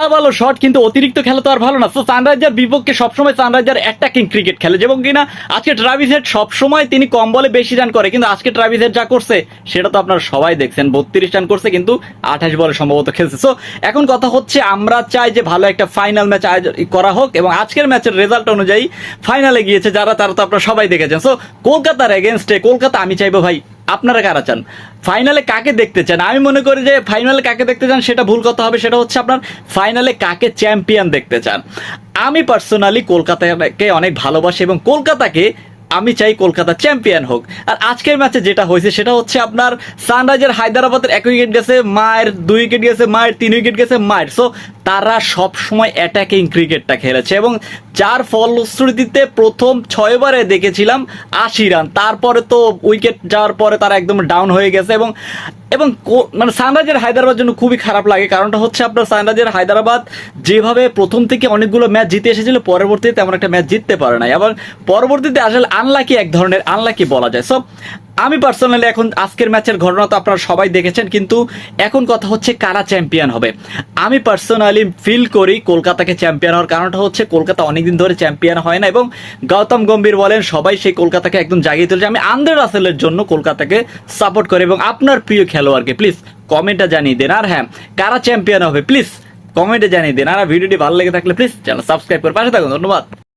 ভালো শট কিন্তু অতিরিক্ত খেলা তো আর ভালো না। তো সানরাইজার বিপক্ষে সবসময় সানরাইজার অ্যাটাকিং ক্রিকেট খেলে। যেমন কিনা আজকে ট্রাভিস হেড সবসময় তিনি কম বলে বেশি রান করে। কিন্তু আজকে ট্রাভিস হেড যা করছে, সেটা তো আপনারা সবাই দেখছেন। বত্রিশ রান করছে কিন্তু আঠাশ বলে সম্ভবত খেলছে। সো এখন কথা হচ্ছে আমরা চাই যে ভালো একটা ফাইনাল ম্যাচ করা হোক এবং আজকের ম্যাচের রেজাল্ট অনুযায়ী ফাইনালে গিয়েছে যারা, তারা তো আপনারা সবাই দেখেছেন। সো কলকাতার এগেনস্টে কলকাতা আমি চাইব ভাই। আপনারা কারা চান? ফাইনালে কাকে দেখতে চান? আমি মনে করি যে ফাইনালে কাকে দেখতে চান সেটা ভুল কথা হবে, সেটা হচ্ছে আপনার ফাইনালে কাকে চ্যাম্পিয়ন দেখতে চান। আমি পার্সোনালি কলকাতাকে অনেক ভালোবাসি এবং কলকাতাকে আমি চাই কলকাতা চ্যাম্পিয়ন হোক। আর আজকের ম্যাচে যেটা হয়েছে সেটা হচ্ছে আপনার সানরাইজার হায়দ্রাবাদের এক উইকেট গেছে, মায়ের দুই উইকেট গেছে, মায়ের তিন উইকেট গেছে, মায়ের। সো তারা সব সময় অ্যাটাকিং ক্রিকেটটা খেলেছে এবং যার ফলশ্রুতিতে প্রথম ছয়বারে দেখেছিলাম আশি রান। তারপরে তো উইকেট যাওয়ার পরে তারা একদম ডাউন হয়ে গেছে এবং এবং মানে সানরাইজার হায়দ্রাবাদ জন্য খুবই খারাপ লাগে, কারণটা হচ্ছে আপনার সানরাইজার হায়দ্রাবাদ যেভাবে প্রথম থেকে অনেকগুলো ম্যাচ জিতে এসেছিল, পরবর্তীতে তেমন একটা ম্যাচ জিততে পারে নাই। এবং পরবর্তীতে আসলে আনলাকি এক ধরনের আনলাকি বলা যায়। সো আমি পার্সোনালি এখন আজকের ম্যাচের ঘটনা তো আপনারা সবাই দেখেছেন, কিন্তু এখন কথা হচ্ছে কারা চ্যাম্পিয়ন হবে। আমি পার্সোনালি ফিল করি কলকাতাকে চ্যাম্পিয়ন হওয়ার কারণটা হচ্ছে কলকাতা অনেকদিন ধরে চ্যাম্পিয়ন হয় না এবং গৌতম গম্ভীর বলেন, সবাই সেই কলকাতাকে একদম জাগিয়ে তুলছে। আমি আন্দ্রে রাসেলের জন্য কলকাতাকে সাপোর্ট করি এবং আপনার প্রিয় খেলোয়াড়কে প্লিজ কমেন্টে জানিয়ে দেন। আর হ্যাঁ কারা চ্যাম্পিয়ন হবে প্লিজ কমেন্টে জানিয়ে দেন। আর ভিডিওটি ভালো লেগে থাকলে প্লিজ চ্যানেল সাবস্ক্রাইব করে পাশে থাকুন। ধন্যবাদ।